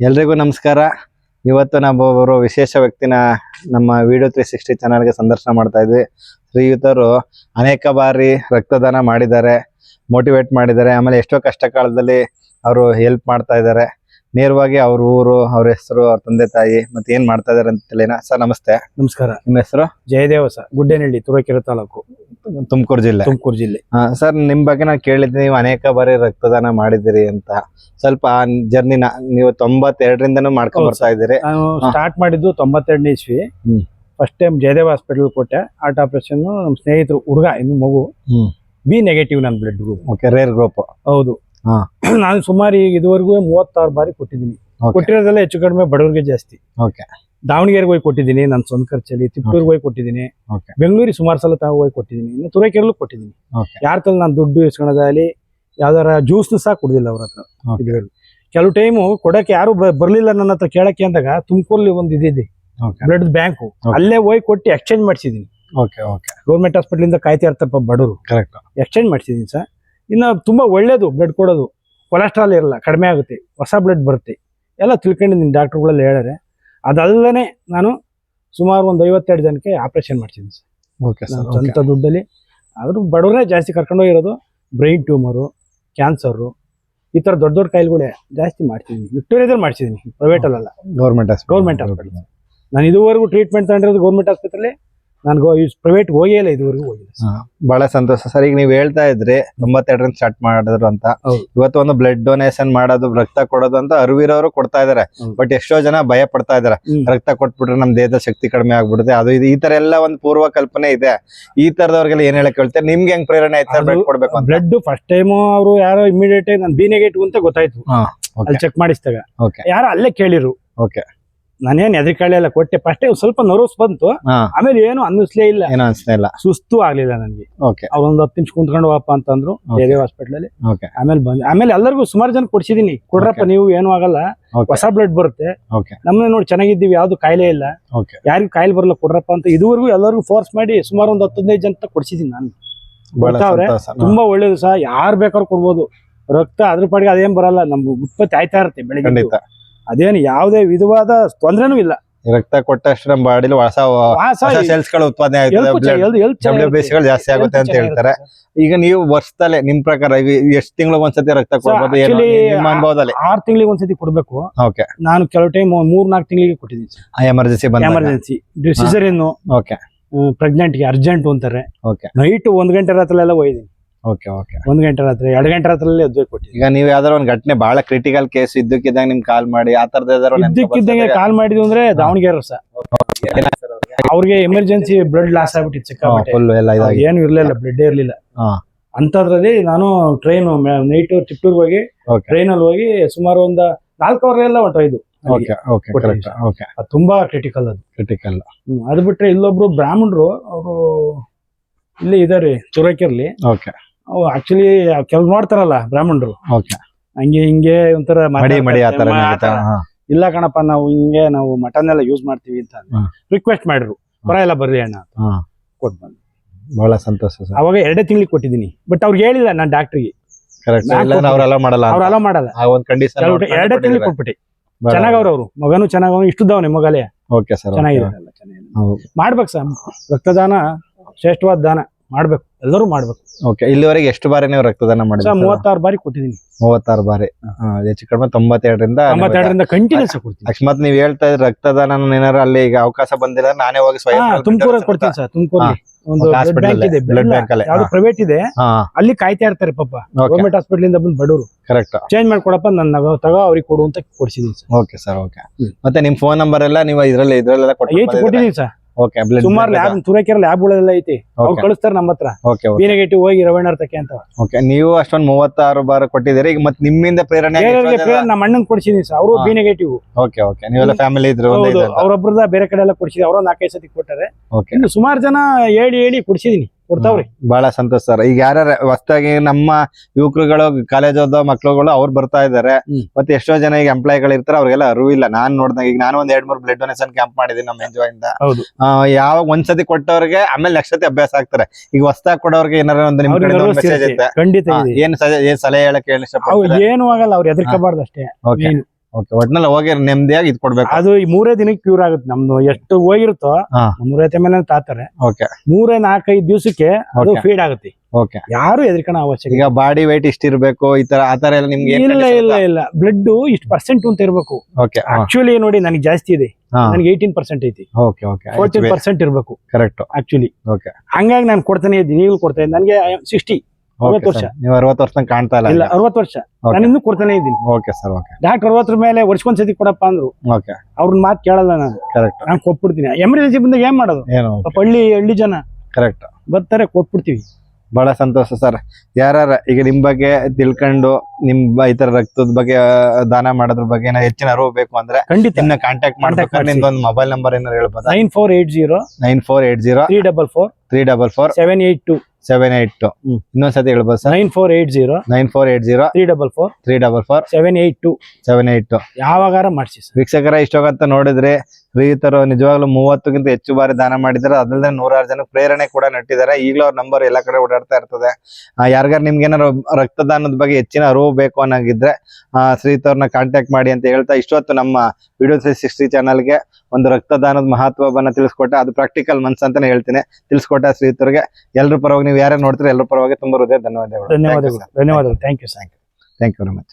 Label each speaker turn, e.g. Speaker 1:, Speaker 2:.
Speaker 1: ಎಲ್ರಿಗೂ ನಮಸ್ಕಾರ. ಇವತ್ತು ನಾವು ಒಬ್ಬರು ವಿಶೇಷ ವ್ಯಕ್ತಿನ ನಮ್ಮ ವಿಡಿಯೋ ತ್ರೀ ಸಿಕ್ಸ್ಟಿ ಚಾನಲ್ಗೆ ಸಂದರ್ಶನ ಮಾಡ್ತಾ ಇದ್ವಿ. ಶ್ರೀಯುತರು ಅನೇಕ ಬಾರಿ ರಕ್ತದಾನ ಮಾಡಿದ್ದಾರೆ ಮೋಟಿವೇಟ್ ಮಾಡಿದ್ದಾರೆ. ಆಮೇಲೆ ಎಷ್ಟೋ ಕಷ್ಟ ಕಾಲದಲ್ಲಿ ಅವರು ಹೆಲ್ಪ್ ಮಾಡ್ತಾ ಇದ್ದಾರೆ. ನೇರವಾಗಿ ಅವ್ರ ಊರು ಅವ್ರ ಹೆಸರು ಅವ್ರ ತಂದೆ ತಾಯಿ ಮತ್ತೆ ಏನ್ ಮಾಡ್ತಾ ಇದಾರೆ ಅಂತ ತಿಳಿನ ಸರ್ ನಮಸ್ತೆ.
Speaker 2: ನಮಸ್ಕಾರ.
Speaker 1: ನಿಮ್ಮ ಹೆಸರು?
Speaker 2: ಜಯದೇವ ಸರ್. ಗುಡ್ಡೇನಹಳ್ಳಿ ತುರುವೇಕೆರೆ ತಾಲೂಕು.
Speaker 1: ತುಮಕೂರು ಜಿಲ್ಲೆ.
Speaker 2: ತುಮಕೂರು ಜಿಲ್ಲೆ.
Speaker 1: ಸರ್ ನಿಮ್ ಬಗ್ಗೆ ನಾನು ಕೇಳಿದ್ದೆ ನೀವು ಅನೇಕ ಬಾರಿ ರಕ್ತದಾನ ಮಾಡಿದಿರಿ ಅಂತ. ಸ್ವಲ್ಪ ಆ ಜರ್ನಿನ ನೀವು ತೊಂಬತ್ತೆರಡರಿಂದನೂ ಮಾಡ್ಕೊಂಡ್ ಬರ್ತಾ ಇದ್ದೀರಿ.
Speaker 2: ನಾನು ಸ್ಟಾರ್ಟ್ ಮಾಡಿದ್ದು ತೊಂಬತ್ತೆರಡನೇ ಇಸ್ವಿ. ಫಸ್ಟ್ ಟೈಮ್ ಜಯದೇವ ಹಾಸ್ಪಿಟಲ್ ಕೊಟ್ಟೆ. ಹಾರ್ಟ್ ಆಪರೇಷನ್ ನಮ್ಮ ಸ್ನೇಹಿತರು ಹುಡುಗ ಇನ್ನು ಮಗು. ಬಿ ನೆಗೆಟಿವ್ ನನ್ನ blood group
Speaker 1: okay rare group
Speaker 2: ಹೌದು. ನಾನು ಸುಮಾರು ಈಗ ಇದುವರೆಗೂ ಮೂವತ್ತಾರು ಬಾರಿ ಕೊಟ್ಟಿದ್ದೀನಿ. ಕೊಟ್ಟಿರೋದೆಲ್ಲ ಹೆಚ್ಚು ಕಡಿಮೆ ಬಡವರಿಗೆ ಜಾಸ್ತಿ.
Speaker 1: ಓಕೆ
Speaker 2: ದಾವಣಗೆರೆಗೆ ಹೋಗಿ ಕೊಟ್ಟಿದ್ದೀನಿ ನನ್ನ ಸ್ವಂತ ಖರ್ಚಲ್ಲಿ ತಿಪ್ಪೂರ್ಗೆ ಹೋಗಿ ಕೊಟ್ಟಿದ್ದೀನಿ.
Speaker 1: ಓಕೆ
Speaker 2: ಬೆಂಗಳೂರಿಗೆ ಸುಮಾರು ಸಲ ತಾವು ಹೋಗಿ ಕೊಟ್ಟಿದ್ದೀನಿ. ಇನ್ನು ತುರುವೇಕೆರೆಲ್ಲೂ ಕೊಟ್ಟಿದ್ದೀನಿ. ಯಾರ ತಲೆ ನಾನು ದುಡ್ಡು ಇಸ್ಕೊಳೋದಾಗಲಿ ಯಾವ್ದಾರ ಜ್ಯೂಸ್ನು ಸಹ ಕುಡ್ದಿಲ್ಲ ಅವ್ರ ಹತ್ರ ಕೆಲವು ಟೈಮು ಕೊಡಕ್ಕೆ ಯಾರು ಬರಲಿಲ್ಲ ನನ್ನ ಹತ್ರ ಕೇಳಕ್ಕೆ ಅಂದಾಗ ತುಮಕೂರಲ್ಲಿ ಒಂದು ಇದಿದೆ. ಬ್ಲಡ್ ಬ್ಯಾಂಕು ಅಲ್ಲೇ ಹೋಗಿ ಕೊಟ್ಟು ಎಕ್ಸ್ಚೇಂಜ್ ಮಾಡಿಸಿದೀನಿ
Speaker 1: ಓಕೆ ಓಕೆ
Speaker 2: ಗೌರ್ಮೆಂಟ್ ಹಾಸ್ಪಿಟ್ಲಿಂದ ಕಾಯ್ತಾ ಇರ್ತಪ್ಪ ಬಡವರು.
Speaker 1: ಕರೆಕ್ಟ್
Speaker 2: ಎಕ್ಸ್ಚೇಂಜ್ ಮಾಡಿಸಿದೀನಿ ಸರ್. ಇನ್ನು ತುಂಬ ಒಳ್ಳೇದು ಬ್ಲಡ್ ಕೊಡೋದು. ಕೊಲೆಸ್ಟ್ರಾಲ್ ಇರಲ್ಲ ಕಡಿಮೆ ಆಗುತ್ತೆ ಹೊಸ ಬ್ಲಡ್ ಬರುತ್ತೆ. ಎಲ್ಲ ತಿಳ್ಕೊಂಡಿದ್ದೀನಿ ಡಾಕ್ಟ್ರುಗಳೆಲ್ಲ ಹೇಳ್ಯಾರೆ. ಅದಲ್ಲದೆ ನಾನು ಸುಮಾರು ಒಂದು ಐವತ್ತೆರಡು ಜನಕ್ಕೆ ಆಪ್ರೇಷನ್ ಮಾಡ್ತೀನಿ ಸರ್.
Speaker 1: ಓಕೆ ಸರ್
Speaker 2: ಅಂಥ ದುಡ್ಡಲ್ಲಿ. ಆದರೂ ಬಡವರೇ ಜಾಸ್ತಿ ಕರ್ಕೊಂಡೋಗಿರೋದು ಬ್ರೈನ್ ಟ್ಯೂಮರು ಕ್ಯಾನ್ಸರು ಈ ಥರ ದೊಡ್ಡ ದೊಡ್ಡ ಕಾಯಿಲೆಗಳೇ ಜಾಸ್ತಿ ಮಾಡ್ತಿದ್ದೀನಿ. ವಿಕ್ಟೋರಿಯಾದಲ್ಲಿ ಮಾಡ್ಸಿದ್ದೀನಿ ಪ್ರೈವೇಟಲ್ಲ
Speaker 1: ಗೌರ್ಮೆಂಟ್
Speaker 2: ಗೌರ್ಮೆಂಟ್ ಹಾಸ್ಪಿಟಲ್ ನಾನು ಇದುವರೆಗೂ ಟ್ರೀಟ್ಮೆಂಟ್ ತಗೊಂಡಿರೋದು ಗೌರ್ಮೆಂಟ್ ಆಸ್ಪತ್ರೆಲಿ ನಾನು ಪ್ರೈವೇಟ್ ಹೋಗೇ ಇಲ್ಲ ಇದುವರೆಗೂ ಹೋಗಿಲ್ಲ.
Speaker 1: ಬಹಳ ಸಂತೋಷ. ಸರ್ ಈಗ ನೀವು ಹೇಳ್ತಾ ಇದ್ರಿ ತೊಂಬತ್ತೆರಡರಿಂದ ಸ್ಟಾರ್ಟ್ ಮಾಡಿದ್ರು ಅಂತ. ಇವತ್ತು ಒಂದು ಬ್ಲಡ್ ಡೊನೇಷನ್ ಮಾಡೋದು ರಕ್ತ ಕೊಡೋದು ಅಂತ ಅರಿವಿರೋರು ಕೊಡ್ತಾ ಇದಾರೆ. ಬಟ್ ಎಷ್ಟೋ ಜನ ಭಯ ಪಡ್ತಾ ಇದಾರೆ. ರಕ್ತ ಕೊಟ್ಬಿಟ್ರೆ ನಮ್ ದೇಹದ ಶಕ್ತಿ ಕಡಿಮೆ ಆಗ್ಬಿಡುತ್ತೆ. ಅದು ಇದು ಈ ತರ ಎಲ್ಲ ಒಂದು ಪೂರ್ವ ಕಲ್ಪನೆ ಇದೆ. ಈ ತರದವ್ರಿಗೆಲ್ಲ ಏನ್ ಹೇಳಕ್ ಹೇಳ್ತಾರೆ ನಿಮ್ಗೆ ಹೆಂಗ್ ಪ್ರೇರಣೆ ಆಯ್ತು
Speaker 2: ಅದು
Speaker 1: ಬ್ಲಡ್ ಕೊಡ್ಬೇಕು
Speaker 2: ಬ್ಲಡ್ ಫಸ್ಟ್ ಟೈಮ್ ಅವರು ಯಾರೋ ಇಮಿಡಿಯೇಟ್ ನಾನು ಬಿ ನೆಗೆಟಿವ್ ಅಂತ ಗೊತ್ತಾಯ್ತು. ಅಲ್ಲಿ ಚೆಕ್ ಮಾಡಿಸಿದಾಗ. ಯಾರೋ ಅಲ್ಲೇ ಕೇಳಿರು.
Speaker 1: ಓಕೆ
Speaker 2: ನಾನೇನು ಎದ್ರಿಕಾಳಿ ಎಲ್ಲ ಕೊಟ್ಟೆ. ಫಸ್ಟ್ ಸ್ವಲ್ಪ ನರ್ವಸ್ ಬಂತು. ಆಮೇಲೆ ಏನು ಅನ್ನಿಸ್ಲೇ ಇಲ್ಲ.
Speaker 1: ಏನೋ ಅನ್ಸ್ತಾ ಇಲ್ಲ.
Speaker 2: ಸುಸ್ತು ಆಗ್ಲಿಲ್ಲ ನನಗೆ.
Speaker 1: ಓಕೆ
Speaker 2: ಅವ್ರು ಒಂದ್ ಹತ್ತು ನಿಮಿಷ ಕುಂತ್ಕೊಂಡು ಹೋಗಪ್ಪ ಅಂತಂದ್ರು. ಬೇರೆ ಹಾಸ್ಪಿಟಲ್
Speaker 1: ಓಕೆ
Speaker 2: ಆಮೇಲೆ ಬಂದ್ ಆಮೇಲೆ ಎಲ್ಲರಿಗೂ ಸುಮಾರು ಜನ ಕೊಡ್ಸಿದೀನಿ. ಕೊಡ್ರಪ್ಪ ನೀವು ಏನು ಆಗಲ್ಲ. ಹೊಸ ಬ್ಲಡ್ ಬರುತ್ತೆ. ನಮ್ಮನೆ ನೋಡಿ ಚೆನ್ನಾಗಿದ್ದೀವಿ ಯಾವ್ದು ಕಾಯಿಲೆ ಇಲ್ಲ. ಯಾರಿಗೂ ಕಾಯಿಲೆ ಬರಲ್ಲ ಕೊಡ್ರಪ್ಪ ಅಂತ ಇದುವರೆಗೂ ಎಲ್ಲರಿಗೂ ಫೋರ್ಸ್ ಮಾಡಿ ಸುಮಾರು ಒಂದು ಹತ್ತು ಹದಿನೈದು ಜನ ಕೊಡ್ಸಿದೀನಿ ನಾನು.
Speaker 1: ಬರ್ತಾವ್ರೆ.
Speaker 2: ತುಂಬಾ ಒಳ್ಳೇದು ಸಹ. ಯಾರು ಬೇಕಾದ್ರೂ ಕೊಡ್ಬೋದು. ರಕ್ತ ಅದ್ರ ಪಾಡಿಗೆ ಅದೇನ್ ಬರಲ್ಲ. ನಮ್ಗೆ ಉತ್ಪತ್ತಿ ಆಯ್ತಾ ಇರುತ್ತೆ ಬೆಳಿಗ್ಗೆ ಅದೇನು ಯಾವುದೇ ವಿಧವಾದ ತೊಂದ್ರೆನೂ ಇಲ್ಲ.
Speaker 1: ರಕ್ತ ಕೊಟ್ಟಷ್ಟು ನಮ್ಮ ಬಾಡಿಲಿ ಹೊಸ ಸೆಲ್ಸ್ಗಳು ಉತ್ಪಾದನೆ ಆಗುತ್ತೆ.
Speaker 2: ಎಲ್ಕು ಚೆ- ಎಲ್- ಎಲ್
Speaker 1: ಡಬ್ಲ್ಯೂ ಬಿ
Speaker 2: ಚೆನ್ನಾಗಿರುತ್ತೆ.
Speaker 1: ಗಳು ಜಾಸ್ತಿ ಆಗುತ್ತೆ ಅಂತ ಹೇಳ್ತಾರೆ. ಈಗ ನೀವು ವರ್ಷದಲ್ಲೇ ನಿಮ್ ಪ್ರಕಾರ ಎಷ್ಟು ತಿಂಗಳಿಗೆ ಒಂದ್ಸತಿ ರಕ್ತ ಕೊಡ್ಬೋದು ನಿಮ್ಮ ಅನುಭವದಲ್ಲಿ?
Speaker 2: ಆರು ತಿಂಗಳಿಗೆ ಒಂದ್ಸತಿ ಕೊಡ್ಬೇಕು.
Speaker 1: ಓಕೆ
Speaker 2: ನಾನು ಕೆಲವು ಟೈಮ್ ಮೂರ್ ನಾಲ್ಕು ತಿಂಗಳಿಗೆ ಕೊಟ್ಟಿದ್ದೀನಿ
Speaker 1: ಎಮರ್ಜೆನ್ಸಿ ಬಂದ
Speaker 2: ಎಮರ್ಜೆನ್ಸಿ ಸಿಸರಿನ್
Speaker 1: ಓಕೆ
Speaker 2: ಪ್ರೆಗ್ನೆಂಟ್ಗೆ ಅರ್ಜೆಂಟ್ ಅಂತಾರೆ.
Speaker 1: ಓಕೆ
Speaker 2: ನೈಟ್ ಒಂದ್ ಗಂಟೆ ರಾತ್ರಿ ಎಲ್ಲ ಹೋಯ್ತೀನಿ
Speaker 1: ಓಕೆ ಓಕೆ
Speaker 2: ಒಂದ್ ಗಂಟೆ ರಾತ್ರಿ ಎರಡು ಗಂಟೆ ರಾತ್ರಿ ಎದ್ದು ಕೊಟ್ಟಿದ್ದೀನಿ
Speaker 1: ಈಗ ನೀವು ಯಾವ್ದಾರ ಒಂದ್ ಘಟನೆ ಬಹಳ ಕ್ರಿಟಿಕಲ್ ಕೇಸ್ ಇದ್ದಕ್ಕಿದ್ದಾಗ ನಿಮ್ ಕಾಲ್ ಮಾಡಿ ಆ ತರದ ಯಾವ್ದಾರ
Speaker 2: ಇದ್ದಕ್ಕಿದ್ದಂಗೆ ಕಾಲ್ ಮಾಡಿದ್ವಿ ಅಂದ್ರೆ ದಾವಣಗೆರೆ ಸರ್.
Speaker 1: ಅವ್ರಿಗೆ?
Speaker 2: ಎಮರ್ಜೆನ್ಸಿ ಬ್ಲಡ್ ಲಾಸ್ ಆಗ್ಬಿಟ್ಟಿತ್ತು ಸಿಕ್ಕಾಪಟ್ಟೆ ಏನು ಇರ್ಲಿಲ್ಲ ಬ್ಲಡ್ ಇರ್ಲಿಲ್ಲ. ಅಂತದ್ರಲ್ಲಿ ನಾನು ಟ್ರೈನ್ ನೈಟ್ ಟಿಪ್ಟೂರ್ ಹೋಗಿ ಟ್ರೈನ್ ಅಲ್ಲಿ ಹೋಗಿ ಸುಮಾರು ಒಂದ್ ನಾಲ್ಕು ಅವರ್ ಎಲ್ಲ ಹೊಂಟೋಯ್ದು
Speaker 1: ಇದು ಓಕೆ ಕರೆಕ್ಟ್ ಓಕೆ
Speaker 2: ಅದು ತುಂಬಾ ಕ್ರಿಟಿಕಲ್ ಅದು.
Speaker 1: ಕ್ರಿಟಿಕಲ್.
Speaker 2: ಅದು ಬಿಟ್ರೆ ಇಲ್ಲೊಬ್ರು ಬ್ರಾಹ್ಮಣರು ಅವರು ಇಲ್ಲಿ ಇದಾರೆ ಚುರಕಿರ್ಲಿ.
Speaker 1: ಓಕೆ
Speaker 2: ಆಕ್ಚುಲಿ ಕೆಲ್ ನೋಡ್ತಾರಲ್ಲ ಬ್ರಾಹ್ಮಣರು.
Speaker 1: ಓಕೆ
Speaker 2: ಹಂಗೆ ಹಿಂಗೆ ಒಂಥರ
Speaker 1: ಮಡಿ ಮಡಿ ಆ
Speaker 2: ಮಾತಾಡ್ತಾರೆ,
Speaker 1: ಹಾ.
Speaker 2: ಇಲ್ಲ ಕಣಪ್ಪ ನಾವು ಹಿಂಗೆ ನಾವು ಮಟನ್ ಎಲ್ಲ ಯೂಸ್ ಮಾಡ್ತೀವಿ ಅಂತ
Speaker 1: ಹ್ಮ್.
Speaker 2: ರಿಕ್ವೆಸ್ಟ್ ಮಾಡಿದ್ರು. ಎಲ್ಲ ಬರ್ರಿ ಅಣ್ಣ ಅಂತ
Speaker 1: ಹಾ.
Speaker 2: ಕೊಟ್ಟು
Speaker 1: ಬಹಳ ಸಂತೋಷ ಸರ್.
Speaker 2: ಅವಾಗ ಎರಡೇ ತಿಂಗಳಿಗೆ ಕೊಟ್ಟಿದ್ದೀನಿ. ಬಟ್ ಅವ್ರಿಗೆ ಹೇಳಿಲ್ಲ ನಾನು ಡಾಕ್ಟ್ರಿಗೆ
Speaker 1: ಕರೆಕ್ಟ್ ಇಲ್ಲಾಂದ್ರೆ ಅವ್ರೆಲ್ಲ ಮಾಡಲ್ಲ
Speaker 2: ಅವ್ರು ಅಲ ಮಾಡಲ್ಲ.
Speaker 1: ಆ ಒಂದ್ ಕಂಡೀಷನ್
Speaker 2: ಕೆಲವು ಎರಡೇ ತಿಂಗಳಿಗೆ ಕೊಟ್ಬಿಟ್ಟು. ಚೆನ್ನಾಗವ್ರು ಅವರು ಮಗನು ಚೆನ್ನಾಗವ್ನು ಇಷ್ಟದವನೆ ಮಗಲೇ.
Speaker 1: ಓಕೆ ಸರ್
Speaker 2: ಚೆನ್ನಾಗಿದೆ
Speaker 1: ಹೌದು.
Speaker 2: ಮಾಡ್ಬೇಕು ಸರ್. ರಕ್ತದಾನ ಶ್ರೇಷ್ಠವಾದ ದಾನ. ಮಾಡ್ಬೇಕು. ಎಲ್ಲರೂ ಮಾಡ್ಬೇಕು.
Speaker 1: ಓಕೆ ಇಲ್ಲಿವರೆಗೆ ಎಷ್ಟು ಬಾರಿ ನೀವು ರಕ್ತದಾನ ಮಾಡಿದ್ರಿ
Speaker 2: ಮೂವತ್ತಾರು ಬಾರಿ ಕೊಟ್ಟಿದ್ದೀನಿ.
Speaker 1: ಮೂವತ್ತಾರು ಬಾರಿ. ಹೆಚ್ಚು ಕಡಿಮೆ ತೊಂಬತ್ತೆರಡರಿಂದ
Speaker 2: ತೊಂಬತ್ತೆರಡರಿಂದ ಕಂಟಿನ್ಯೂಸ್ ಕೊಡ್ತೀನಿ.
Speaker 1: ಅಕಸ್ಮಾತ್ ನೀವು ಹೇಳ್ತಾ ಇದ್ರೆ ರಕ್ತದಾನ ಏನಾರು ಅಲ್ಲಿ ಈಗ ಅವಕಾಶ ಬಂದಿಲ್ಲ ನಾನೇ ಹೋಗಿ ಸ್ವಯಂ
Speaker 2: ತುಮಕೂರ ತುಮಕೂರಲ್ಲಿ ಕೊಡ್ತೀನಿ ಸರ್ ತುಮಕೂರಲ್ಲಿ ಒಂದು ಬ್ಲಡ್ ಬ್ಯಾಂಕ್ ಇದೆ
Speaker 1: ಬ್ಲಡ್ bank ಅಲ್ಲೇ,
Speaker 2: ಯಾವ್ದು ಪ್ರೈವೇಟ್ ಇದೆ ಅಲ್ಲಿ ಕಾಯ್ತಾ ಇರ್ತಾರೆ ಪಾಪ. ಗೌರ್ಮೆಂಟ್ ಹಾಸ್ಪಿಟಲ್ ಇಂದ ಬಂದು ಬಡವರು.
Speaker 1: ಕರೆಕ್ಟ್
Speaker 2: ಚೇಂಜ್ ಮಾಡ್ಕೊಡಪ್ಪ ನನ್ನ ತಗೋ ಅವ್ರಿಗೆ ಕೊಡು ಅಂತ ಕೊಡ್ಸಿದೀನಿ ಸರ್.
Speaker 1: Okay sir okay. ಮತ್ತೆ ನಿಮ್ ಫೋನ್ ನಂಬರ್ ಎಲ್ಲ ನೀವು ಇದ್ರಲ್ಲಿ ಇದ್ರಲ್ಲೆಲ್ಲ
Speaker 2: ಕೊಟ್ಟಿದ್ದೀನಿ ಸರ್.
Speaker 1: ಓಕೆ
Speaker 2: ಸುಮಾರು ಲ್ಯಾಬ್ ತುರಕೆರೆ ಲ್ಯಾಬ್ಗಳೆಲ್ಲ ಐತಿ. ಅವ್ರು ಕಳಿಸ್ತಾರೆ ನಮ್ಮ ಹತ್ರ.
Speaker 1: ಓಕೆ
Speaker 2: ಬಿ ನೆಗೆಟಿವ್ ಹೋಗಿ ರವೀಣರ್ ತಕ್ಕೆ ಅಂತ
Speaker 1: ಓಕೆ ನೀವು ಅಷ್ಟೊಂದು ಮೂವತ್ತಾರು ಬಾರ ಕೊಟ್ಟಿದ್ದೀರಿ. ಈಗ ಮತ್ತೆ ನಿಮ್ಮಿಂದ ಪ್ರೇರಣೆ
Speaker 2: ನಮ್ಮ ಅಣ್ಣನ್ ಕೊಡ್ಸಿದೀನಿ ಸರ್. ಅವರು
Speaker 1: ಹಾ.
Speaker 2: ಬಿ ನೆಗೆಟಿವ್
Speaker 1: ಓಕೆ ಓಕೆ ನೀವೆಲ್ಲ ಫ್ಯಾಮಿಲಿ ಇದ್ರು?
Speaker 2: ಅವ್ರೊಬ್ರದ ಬೇರೆ ಕಡೆ ಎಲ್ಲ ಕೊಡ್ಸಿದ್ವಿ ಅವರೊಂದು ನಾಲ್ಕೈದು ಸತಿ ಕೊಟ್ಟಾರೆ. ಇನ್ನು ಸುಮಾರು ಜನ ಹೇಳಿ ಹೇಳಿ ಕೊಡ್ಸಿದೀನಿ. ಕೊಡ್ತಾವ್ರಿ.
Speaker 1: ಬಹಳ ಸಂತೋಷ ಸರ್. ಈಗ ಯಾರ ಹೊಸದಾಗಿ ನಮ್ಮ ಯುವಕರುಗಳು ಕಾಲೇಜ್ ಓದೋ ಮಕ್ಳುಗಳು ಅವ್ರು ಬರ್ತಾ ಇದಾರೆ. ಮತ್ತೆ ಎಷ್ಟೋ ಜನ ಈಗ ಎಂಪ್ಲಾಯ್ಗಳು ಇರ್ತಾರೆ ಅವ್ರಿಗೆಲ್ಲ ಅರಿವು ಇಲ್ಲ ನಾನ್ ನೋಡ್ದಂಗ ಈಗ ನಾನು ಒಂದ್ ಎರಡ್ ಮೂರ್ ಬ್ಲಡ್ ಡೊನೇಷನ್ ಕ್ಯಾಂಪ್ ಮಾಡಿದೀನಿ ನಮ್ಮ ಎನ್ಜಿಒ ಇಂದ
Speaker 2: ಹೌದು
Speaker 1: ಯಾವಾಗ ಒಂದ್ಸತಿ ಕೊಟ್ಟವ್ರಿಗೆ ಆಮೇಲೆ ನೆಕ್ಸ್ಟ್ ಸತಿ ಅಭ್ಯಾಸ ಆಗ್ತಾರೆ. ಈಗ ಹೊಸದಾಗಿ ಕೊಡೋರ್ಗೆ ಏನಾರ ಒಂದು ನಿಮ್ ಕಡೆ ಮೆಸೇಜ್. ಐತೆ.
Speaker 2: ಖಂಡಿತ
Speaker 1: ಏನ್ ಸಲಹೆ ಹೇಳಕ್
Speaker 2: ಏನು ಆಗಲ್ಲ ಅವ್ರು ಹೆದರ್ಕೋಬಾರ್ದು ಅಷ್ಟೇ
Speaker 1: ಓಕೆ ಒಟ್ನಲ್ಲಿ ಹೋಗಿ ನೆಮ್ಮದಿಯಾಗಿ ಇದು ಕೊಡ್ಬೇಕು.
Speaker 2: ಅದು ಈ ಮೂರೇ ದಿನಕ್ಕೆ ಕ್ಯೂರ್ ಆಗುತ್ತೆ. ನಮ್ದು ಎಷ್ಟು ಹೋಗಿರುತ್ತೋ
Speaker 1: ಮೂರೇ
Speaker 2: ಮುನ್ನೂರೈವತ್ತು ಮೇಲೆ ತಾತಾರೆ
Speaker 1: ಓಕೆ
Speaker 2: ಮೂರೇ ನಾಲ್ಕೈದು ದಿವಸಕ್ಕೆ ಅದು
Speaker 1: Okay.
Speaker 2: ಫೀಡ್ ಆಗುತ್ತೆ.
Speaker 1: ಓಕೆ
Speaker 2: ಯಾರು ಹೆದರ್ಕಣ ಅವಶ್ಯಕ
Speaker 1: ಈಗ ಬಾಡಿ weight ಇಷ್ಟಿರ್ಬೇಕು ಈ ತರ ಆ ತರ ಎಲ್ಲ ನಿಮ್ಗೆ
Speaker 2: ಇಲ್ಲ ಇಲ್ಲ ಇಲ್ಲ. ಬ್ಲಡ್ ಇಷ್ಟು ಪರ್ಸೆಂಟ್ ಅಂತ ಇರ್ಬೇಕು.
Speaker 1: ಓಕೆ
Speaker 2: ಆಕ್ಚುಲಿ ನೋಡಿ ನನಗೆ ಜಾಸ್ತಿ ಇದೆ. ನನಗೆ ಏಯ್ಟೀನ್ ಪರ್ಸೆಂಟ್ ಐತಿ.
Speaker 1: ಓಕೆ ಓಕೆ
Speaker 2: ಫೋರ್ಟೀನ್ ಪರ್ಸೆಂಟ್ ಇರ್ಬೇಕು.
Speaker 1: ಕರೆಕ್ಟ್
Speaker 2: ಆಕ್ಚುಲಿ
Speaker 1: ಓಕೆ
Speaker 2: ಹಂಗಾಗಿ ನಾನು ಕೊಡ್ತಾನೆ ಇದ್ದೀನಿ. ಈಗಲೂ ಕೊಡ್ತಾ ಇದ್ದೀನಿ. ನನಗೆ ಸಿಕ್ಸ್ಟಿ ಅರವತ್ತು ವರ್ಷ.
Speaker 1: ನೀವು ಅರವತ್ತು ವರ್ಷ ಕಾಣ್ತಾ
Speaker 2: ಇಲ್ಲ
Speaker 1: ಇಲ್ಲ
Speaker 2: ಅರವತ್ತು ವರ್ಷ. ನಾನು ಇನ್ನೂ ಕೊಡ್ತಾನೆ ಇದ್ದೀನಿ.
Speaker 1: ಓಕೆ ಸರ್ ಓಕೆ
Speaker 2: ಡಾಕ್ಟರ್ ಅರವತ್ತರ ಮೇಲೆ ವರ್ಷಕ್ಕೊಂದ್ಸತಿ ಕೊಡಪ್ಪ ಅಂದ್ರು.
Speaker 1: ಓಕೆ
Speaker 2: ಅವ್ರನ್ನ ಮಾತು ಕೇಳಲ್ಲ ನಾನು.
Speaker 1: ಕರೆಕ್ಟ್
Speaker 2: ನಾನು ಕೊಟ್ಬಿಡ್ತೀನಿ. ಎಮರ್ಜೆನ್ಸಿ ಬಂದಾಗ ಏನ್ ಮಾಡೋದು?
Speaker 1: ಏನು?
Speaker 2: ಪಾಪ ಹಳ್ಳಿ ಹಳ್ಳಿ ಜನ.
Speaker 1: ಕರೆಕ್ಟ್
Speaker 2: ಬರ್ತಾರೆ ಕೊಟ್ಬಿಡ್ತೀವಿ.
Speaker 1: ಬಹಳ ಸಂತೋಷ ಸರ್ ಯಾರ ಈಗ ನಿಮ್ ಬಗ್ಗೆ ತಿಳ್ಕೊಂಡು ನಿಮ್ ಈ ತರ ರಕ್ತದ ಬಗ್ಗೆ ದಾನ ಮಾಡೋದ್ರ ಬಗ್ಗೆ ಏನಾದ್ರು ಹೆಚ್ಚಿನ ಅರಿವು ಬೇಕು ಅಂದ್ರೆ
Speaker 2: ಖಂಡಿತ.
Speaker 1: ನಿನ್ನ ಕಾಂಟ್ಯಾಕ್ಟ್ ಮಾಡ್ಬೇಕಾದ್ರೆ
Speaker 2: ನಿಮ್ದು
Speaker 1: ಒಂದು ಮೊಬೈಲ್ ನಂಬರ್ ಏನಾದ್ರು ಹೇಳ್ಬೋದು?
Speaker 2: Nine four eight zero
Speaker 1: nine four eight zero
Speaker 2: three double four
Speaker 1: three double four
Speaker 2: seven eight two
Speaker 1: seven eight ಇನ್ನೊಂದ್
Speaker 2: ಸತಿ
Speaker 1: ಇನ್ನೊಂದ್ಸತಿ ಹೇಳ್ಬೋದು sir.
Speaker 2: Nine four eight zero
Speaker 1: nine four eight zero
Speaker 2: three double four
Speaker 1: three double four
Speaker 2: seven eight two
Speaker 1: seven eight
Speaker 2: ಯಾವಾಗಾರ ಮಾಡಿಸಿ sir.
Speaker 1: ವೀಕ್ಷಕರ ಇಷ್ಟೋಗತ್ತ ನೋಡಿದ್ರೆ ಪ್ರೀತರು ನಿಜವಾಗ್ಲೂ ಮೂವತ್ತಕ್ಕಿಂತ ಹೆಚ್ಚು ಬಾರಿ ದಾನ ಮಾಡಿದ್ದಾರೆ. ಅದಲ್ಲದೆ ನೂರಾರು ಜನ ಪ್ರೇರಣೆ ಕೂಡ ನಟ್ಟಿದ್ದಾರೆ. ಈಗಲೂ ಅವ್ರ ನಂಬರ್ ಎಲ್ಲ ಕಡೆ ಓಡಾಡ್ತಾ ಇರ್ತದೆ. ಯಾರಿಗಾರು ನಿಮ್ಗೆ ಏನಾರು ರಕ್ತದಾನದ ಬಗ್ಗೆ ಹೆಚ್ಚಿನ ಅರಿವು ಬೇಕು ಅನ್ನೋಂಗಿದ್ರೆ ಶ್ರೀತವ್ರನ್ನ ಕಾಂಟ್ಯಾಕ್ಟ್ ಮಾಡಿ ಅಂತ ಹೇಳ್ತಾ ಇಷ್ಟೊತ್ತು ನಮ್ಮ ವಿಡಿಯೋ ತ್ರೀ ಸಿಕ್ಸ್ಟಿ ಚಾನಲ್ಗೆ ಒಂದು ರಕ್ತದಾನದ ಮಹತ್ವವನ್ನು ತಿಳಿಸ್ಕೊಟ್ಟೆ. ಅದು ಪ್ರಾಕ್ಟಿಕಲ್ ಮನ್ಸ್ ಅಂತಾನೆ ಹೇಳ್ತೀನಿ. ತಿಳಿಸ್ಕೊಟ್ಟ ಶ್ರೀತವ್ರಿಗೆ ಎಲ್ಲರೂ ಪರವಾಗಿ ನೀವು ಯಾರೇ ನೋಡ್ತೀರಾ ಎಲ್ಲರ ಪರವಾಗಿ ತುಂಬಾ ಹೃದಯ ಧನ್ಯವಾದಗಳು.
Speaker 2: ಧನ್ಯವಾದಗಳು. ಧನ್ಯವಾದಗಳು. Thank you sir
Speaker 1: thank you very much